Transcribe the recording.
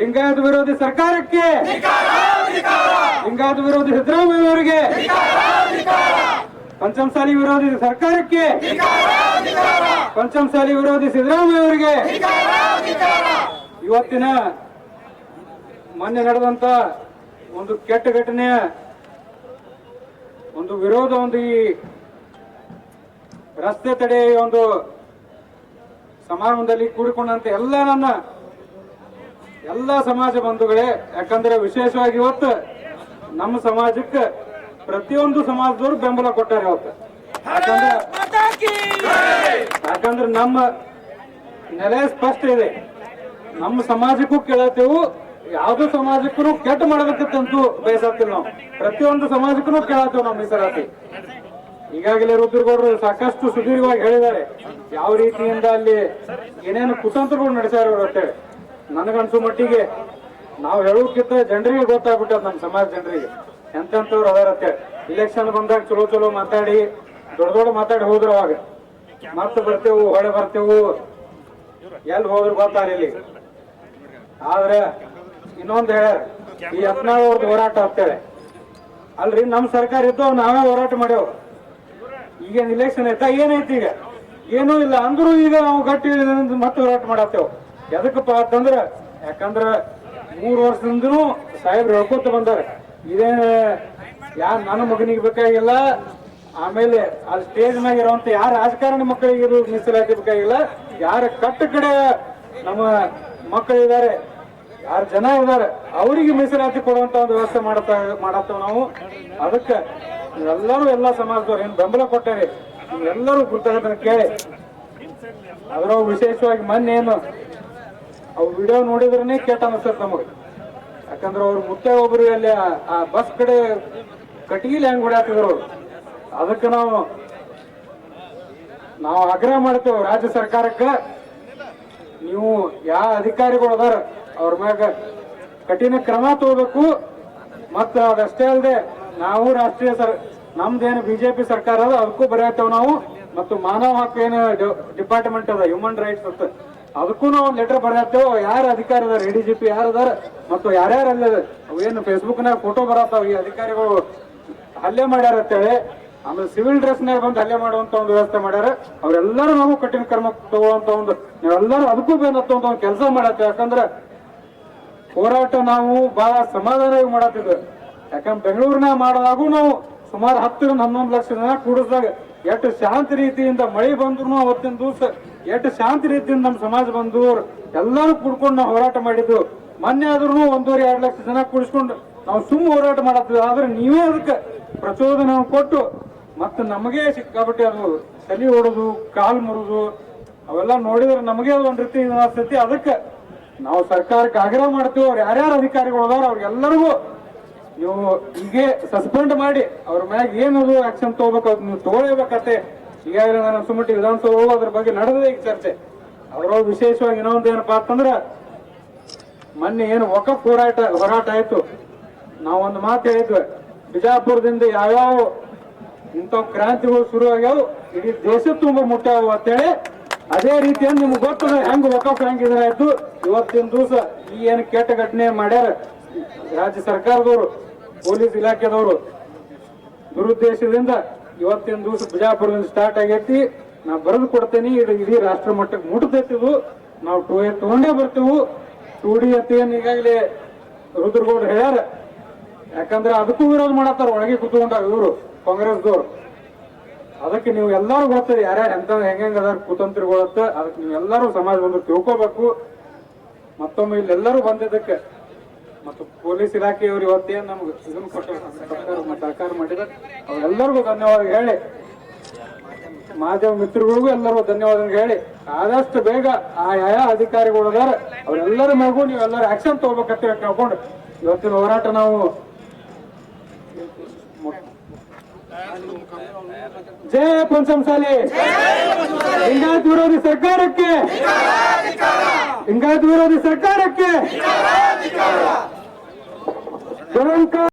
ಲಿಂಗಾಯತ ವಿರೋಧಿ ಸರ್ಕಾರಕ್ಕೆ. ಲಿಂಗಾಯತ ವಿರೋಧಿ ಸಿದ್ದರಾಮಯ್ಯ ಅವರಿಗೆ ಪಂಚಮಸಾಲಿ ವಿರೋಧಿ ಸರ್ಕಾರಕ್ಕೆ. ಪಂಚಮಸಾಲಿ ವಿರೋಧಿ ಸಿದ್ದರಾಮಯ್ಯ ಅವರಿಗೆ ಇವತ್ತಿನ ಮೊನ್ನೆ ನಡೆದಂತ ಒಂದು ಕೆಟ್ಟ ಘಟನೆಯ ಒಂದು ವಿರೋಧ, ಒಂದು ಈ ರಸ್ತೆ ತಡೆ ಒಂದು ಸಮಾರಂಭದಲ್ಲಿ ಕೂಡಿಕೊಂಡಂತೆ ಎಲ್ಲ ನನ್ನ ಎಲ್ಲ ಸಮಾಜ ಬಂಧುಗಳೇ ಯಾಕಂದ್ರೆ ವಿಶೇಷವಾಗಿ ಇವತ್ತು ನಮ್ಮ ಸಮಾಜಕ್ಕೆ ಪ್ರತಿಯೊಂದು ಸಮಾಜದವರು ಬೆಂಬಲ ಕೊಟ್ಟಾರೆ ಇವತ್ತು. ಯಾಕಂದ್ರೆ ಯಾಕಂದ್ರೆ ನಮ್ಮ ನೆಲೆ ಸ್ಪಷ್ಟ ಇದೆ. ನಮ್ಮ ಸಮಾಜಕ್ಕೂ ಕೇಳತ್ತೇವು ಯಾವ್ದು ಸಮಾಜಕ್ಕೂ ಕೆಟ್ಟ ಮಾಡಬೇಕಂತೂ ಬಯಸತ್ತೀವಿ ನಾವು. ಪ್ರತಿಯೊಂದು ಸಮಾಜಕ್ಕೂ ಕೇಳತ್ತೇವೆ ನಮ್ಮ ಮೀಸಲಾತಿ ಈಗಾಗಲೇ ರುದ್ರಗೌಡರು ಸಾಕಷ್ಟು ಸುದೀರ್ಘವಾಗಿ ಹೇಳಿದ್ದಾರೆ. ಯಾವ ರೀತಿಯಿಂದ ಅಲ್ಲಿ ಏನೇನು ಕುತಂತ್ರಗಳು ನಡೆಸ್ಯಾರ ಅಂತೇಳಿ. ನನಗನ್ಸು ಮಟ್ಟಿಗೆ ನಾವು ಹೇಳೋಕ್ಕಿಂತ ಜನರಿಗೆ ಗೊತ್ತಾಗ್ಬಿಟ್ಟದ ನಮ್ಮ ಸಮಾಜ ಜನರಿಗೆ. ಎಂತೆಂಥವ್ರು ಅದಾರತ್ತೆ? ಇಲೆಕ್ಷನ್ ಬಂದಾಗ ಚಲೋ ಚಲೋ ಮಾತಾಡಿ, ದೊಡ್ಡ ದೊಡ್ಡ ಮಾತಾಡಿ ಹೋದ್ರು ಅವಾಗ. ಮತ್ತೆ ಬರ್ತೇವು ಹೊಳೆ ಬರ್ತೇವು. ಎಲ್ಲಿ ಹೋದ್ರು ಗೊತ್ತಾರ ಇಲ್ಲಿ. ಆದ್ರೆ ಇನ್ನೊಂದು ಹೇಳ್ಯಾರ, ಈ ಹತ್ನಾಳ್ ಅವ್ರದ್ದು ಹೋರಾಟ ಆಗ್ತೇವೆ ಅಲ್ರಿ, ನಮ್ ಸರ್ಕಾರ ಇದ್ದು ನಾವೇ ಹೋರಾಟ ಮಾಡೇವು ಈಗೇನು ಇಲೆಕ್ಷನ್ ಐತಾ? ಏನೈತಿ ಈಗ? ಏನೂ ಇಲ್ಲ. ಅಂದ್ರೂ ಈಗ ನಾವು ಗಟ್ಟಿ ಮತ್ತೆ ಹೋರಾಟ ಮಾಡತ್ತೇವ್. ಎದಕ್ಕಪ್ಪ ಅಂತಂದ್ರ, ಯಾಕಂದ್ರ ಮೂರು ವರ್ಷದಿಂದನೂ ಸಾಹೇಬ್ರು ಹೇಳ್ಕೊತ ಬಂದಾರ. ಇದೇ ಯಾ ನನ್ನ ಮಗನಿಗೆ ಬೇಕಾಗಿಲ್ಲ, ಆಮೇಲೆ ಅಲ್ಲಿ ಸ್ಟೇಜ್ ಮ್ಯಾಗ ಇರುವಂತ ಯಾರ ರಾಜಕಾರಣ ಮಕ್ಕಳಿಗೆ ಇದು ಮೀಸಲಾತಿ ಬೇಕಾಗಿಲ್ಲ, ಯಾರ ಕಟ್ಟ ಕಡೆ ನಮ್ಮ ಮಕ್ಕಳಿದ್ದಾರೆ, ಯಾರು ಜನ ಇದ್ದಾರೆ, ಅವರಿಗೆ ಮೀಸಲಾತಿ ಕೊಡುವಂತ ಒಂದು ವ್ಯವಸ್ಥೆ ಮಾಡತ್ತ, ಮಾಡತ್ತವ ನಾವು. ಅದಕ್ಕೆ ಎಲ್ಲರೂ ಎಲ್ಲ ಸಮಾಜದವ್ರು, ಏನು ಬೆಂಬಲ ಕೊಟ್ಟಾರೆ ಎಲ್ಲರೂ ಕೃತಜ್ಞತೆ ಕೇಳಿ. ಅದರ ವಿಶೇಷವಾಗಿ ಮೊನ್ನೆ ಏನು ಅವು ವಿಡಿಯೋ ನೋಡಿದ್ರೇ ಕೆಟ್ಟ ಅನಿಸ್ತದೆ ನಮಗೆ. ಯಾಕಂದ್ರೆ ಅವ್ರ ಮುತ್ತೆ ಒಬ್ರು ಅಲ್ಲಿ ಆ- ಬಸ್ ಕಡೆ ಕಟ್ಟಿಗೆಲಿ ಹೆಂಗ್ ಹೊಡ್ಯಾತಿದ್ರು ಅವ್ರು. ಅದಕ್ಕೆ ನಾವು ನಾವು ಆಗ್ರಹ ಮಾಡ್ತೇವೆ ರಾಜ್ಯ ಸರ್ಕಾರಕ್ಕೆ. ನೀವು ಯಾವ ಅಧಿಕಾರಿಗಳು ಅದಾರ, ಅವ್ರ ಮ್ಯಾಗ ಕಠಿಣ ಕ್ರಮ ತಗೋಬೇಕು. ಮತ್ತ ಅದಷ್ಟೇ ಅಲ್ಲದೆ ನಾವು ರಾಷ್ಟ್ರೀಯ ಸರ್, ನಮ್ದೇನು ಬಿಜೆಪಿ ಸರ್ಕಾರ ಅದ, ಅದಕ್ಕೂ ಬರೆಯತ್ತೇವೆ ನಾವು. ಮತ್ತು ಮಾನವ ಹಕ್ಕು ಏನು ಡಿಪಾರ್ಟ್ಮೆಂಟ್ ಅದ ಹ್ಯೂಮನ್ ರೈಟ್ಸ್ ಅಂತ. ಅದಕ್ಕೂ ನಾವು ಲೆಟರ್ ಬರೆಯತ್ತೇವ್ ಯಾರು ಅಧಿಕಾರಿ ಅದಾರ ಎ ಡಿ ಜಿ ಪಿ ಯಾರು ಅದಾರ? ಮತ್ತು ಯಾರ್ಯಾರು ಅಲ್ಲಿ ಅವೇನು ಫೇಸ್ಬುಕ್ನಾಗ ಫೋಟೋ ಬರತ್ತಾವ? ಈ ಅಧಿಕಾರಿಗಳು ಹಲ್ಲೆ ಮಾಡ್ಯಾರ ಅಂತೇಳಿ, ಆಮೇಲೆ ಸಿವಿಲ್ ಡ್ರೆಸ್ ನಾಗ ಬಂದು ಹಲ್ಲೆ ಮಾಡುವಂತ ಒಂದು ವ್ಯವಸ್ಥೆ ಮಾಡ್ಯಾರ. ಅವರೆಲ್ಲರೂ ನಾವು ಕಠಿಣ ಕ್ರಮ ತಗೊಳ್ಳುವಂತ ಒಂದು, ನಾವೆಲ್ಲರೂ ಅದಕ್ಕೂ ಬೇನತ್ತ ಒಂದು ಕೆಲಸ ಮಾಡತ್ತೆ. ಯಾಕಂದ್ರೆ ಹೋರಾಟ ನಾವು ಬಹಳ ಸಮಾಧಾನವಾಗಿ ಮಾಡತ್ತಿದ್ವಿ. ಯಾಕಂದ್ರೆ ಬೆಂಗಳೂರಿನಾಗ ಮಾಡಿದಾಗೂ ನಾವು ಸುಮಾರು ಹತ್ತರಿಂದ ಹನ್ನೊಂದು ಲಕ್ಷ ಜನ ಕೂಡಿಸಿದಾಗ ಎಷ್ಟು ಶಾಂತಿ ರೀತಿಯಿಂದ ಮಳೆ ಬಂದ್ರು ಅವತ್ತಿನ ದಿವಸ ಎಷ್ಟು ಶಾಂತಿ ರೀತಿಯಿಂದ ನಮ್ಮ ಸಮಾಜ ಬಂದು ಎಲ್ಲರೂ ಕೂಡ್ಕೊಂಡು ನಾವು ಹೋರಾಟ ಮಾಡಿದ್ದು. ಮೊನ್ನೆ ಆದ್ರೂ ಒಂದೂವರೆ ಎರಡು ಲಕ್ಷ ಜನ ಕೂಡಿಸ್ಕೊಂಡು ನಾವು ಸುಮ್ಮ ಹೋರಾಟ ಮಾಡತ್ತೀವಿ. ಆದ್ರೆ ನೀವೇ ಅದಕ್ಕೆ ಪ್ರಚೋದನೆ ಕೊಟ್ಟು ಮತ್ತೆ ನಮಗೆ ಸಿಕ್ಕಾಪಟ್ಟೆ ಅದು ತಲೆ ಹೊಡೋದು ಕಾಲು ಮುರಿದು ಅವೆಲ್ಲ ನೋಡಿದ್ರೆ ನಮಗೆ ಅದು ಒಂದ್ ರೀತಿ ಅನಿಸ್ತೈತಿ. ಅದಕ್ಕೆ ನಾವು ಸರ್ಕಾರಕ್ಕೆ ಆಗ್ರಹ ಮಾಡ್ತೀವಿ. ಅವ್ರು ಯಾರ್ಯಾರು ಅಧಿಕಾರಿಗಳು ಅದಾರ ಅವ್ರಿಗೆಲ್ಲರಿಗೂ ನೀವು ಹೀಗೆ ಸಸ್ಪೆಂಡ್ ಮಾಡಿ ಅವ್ರ ಮ್ಯಾಗ ಏನದು ಆಕ್ಷನ್ ತಗೋಬೇಕು ನೀವು ತಗೊಳ್ಳೇಬೇಕತ್ತೆ ಈಗಾಗಲೇ ನಾನು ಸುಮಟಿ ವಿಧಾನಸೌಧ ಅದ್ರ ಬಗ್ಗೆ ನಡೆದಿದೆ ಈಗ ಚರ್ಚೆ. ಅವರು ವಿಶೇಷವಾಗಿ ಇನ್ನೊಂದು ಏನಪ್ಪಾ ಅಂತಂದ್ರೆ, ಮೊನ್ನೆ ಏನು ಒಕ ಹೋರಾಟ ಹೋರಾಟ ಆಯ್ತು. ನಾವೊಂದು ಮಾತು ಹೇಳಿದ್ವಿ. ಬಿಜಾಪುರದಿಂದ ಯಾವ್ಯಾವ ಇಂಥವು ಕ್ರಾಂತಿಗಳು ಶುರು ಆಗ್ಯಾವು, ಇಡೀ ದೇಶ ತುಂಬ ಮುಟ್ಟಾವು ಅಂತೇಳಿ, ಅದೇ ರೀತಿಯಿಂದ ನಿಮ್ಗೆ ಗೊತ್ತದ ಹೆಂಗ್ ವಕಫ್ ಹೆಂಗ್ ಇದಾಯ್ತು ಇವತ್ತಿನ ದಿವಸ ಈ ಏನು ಕೆಟ್ಟ ಘಟನೆ ಮಾಡ್ಯಾರ ರಾಜ್ಯ ಸರ್ಕಾರದವರು, ಪೊಲೀಸ್ ಇಲಾಖೆದವರು, ದುರುದ್ದೇಶದಿಂದ ಇವತ್ತಿನ ದಿವಸ ಬಿಜಾಪುರದಿಂದ ಸ್ಟಾರ್ಟ್ ಆಗೈತಿ. ನಾ ಬರೆದು ಕೊಡ್ತೇನೆ. ಇಡೀ ರಾಷ್ಟ್ರ ಮಟ್ಟಕ್ಕೆ ಮುಟ್ಟತೈತಿ ಇದು. ನಾವು ಟೂ ಎ ತಗೊಂಡೇ ಬರ್ತೀವಿ. ಟೂ ಡಿ ಅಂತ ಏನು ಈಗಾಗಲೇ ರುದ್ರಗೌಡ್ರು ಹೇಳ್ಯಾರ. ಯಾಕಂದ್ರೆ ಅದಕ್ಕೂ ವಿರೋಧ ಮಾಡತ್ತಾರ ಒಳಗೆ ಕೂತ್ಕೊಂಡಾಗ ಇವರು, ಕಾಂಗ್ರೆಸ್ದವ್ರು. ಅದಕ್ಕೆ ನೀವು ಎಲ್ಲರೂ ಗೊತ್ತದೆ ಯಾರ್ಯಾರು ಎಂತ ಹೆಂಗ ಅದಾರ ಕುತಂತ್ರಿಗಳತ್ತ. ಅದಕ್ಕೆ ನೀವು ಎಲ್ಲರೂ ಸಮಾಜ ಬಂದು ತಿಳ್ಕೋಬೇಕು. ಮತ್ತೊಮ್ಮೆ ಇಲ್ಲೆಲ್ಲರೂ ಬಂದಿದ್ದಕ್ಕೆ ಮತ್ತು ಪೊಲೀಸ್ ಇಲಾಖೆಯವರು ಇವತ್ತೇನು ನಮ್ಗೆ ಇದನ್ನು ಕೊಟ್ಟ ಸರ್ಕಾರ ಮಾಡಿದ ಅವರೆಲ್ಲರಿಗೂ ಧನ್ಯವಾದ ಹೇಳಿ. ಮಾಧ್ಯಮ ಮಿತ್ರಗಳಿಗೂ ಎಲ್ಲರಿಗೂ ಧನ್ಯವಾದ ಹೇಳಿ. ಆದಷ್ಟು ಬೇಗ ಆಯಾ ಅಧಿಕಾರಿಗಳು ಅದಾರ ಅವರೆಲ್ಲರ ನೀವು ನೀವೆಲ್ಲರೂ ಆಕ್ಷನ್ ತಗೋಬೇಕಂತ ಕೇಳ್ಕೊಂಡು, ಇವತ್ತಿನ ಹೋರಾಟ ನಾವು ಜಯ ಪಂಚಮಸಾಲಿ. ಲಿಂಗಾಯತ್ ವಿರೋಧಿ ಸರ್ಕಾರಕ್ಕೆ. ಲಿಂಗಾಯತ್ ವಿರೋಧಿ ಸರ್ಕಾರಕ್ಕೆ. এবং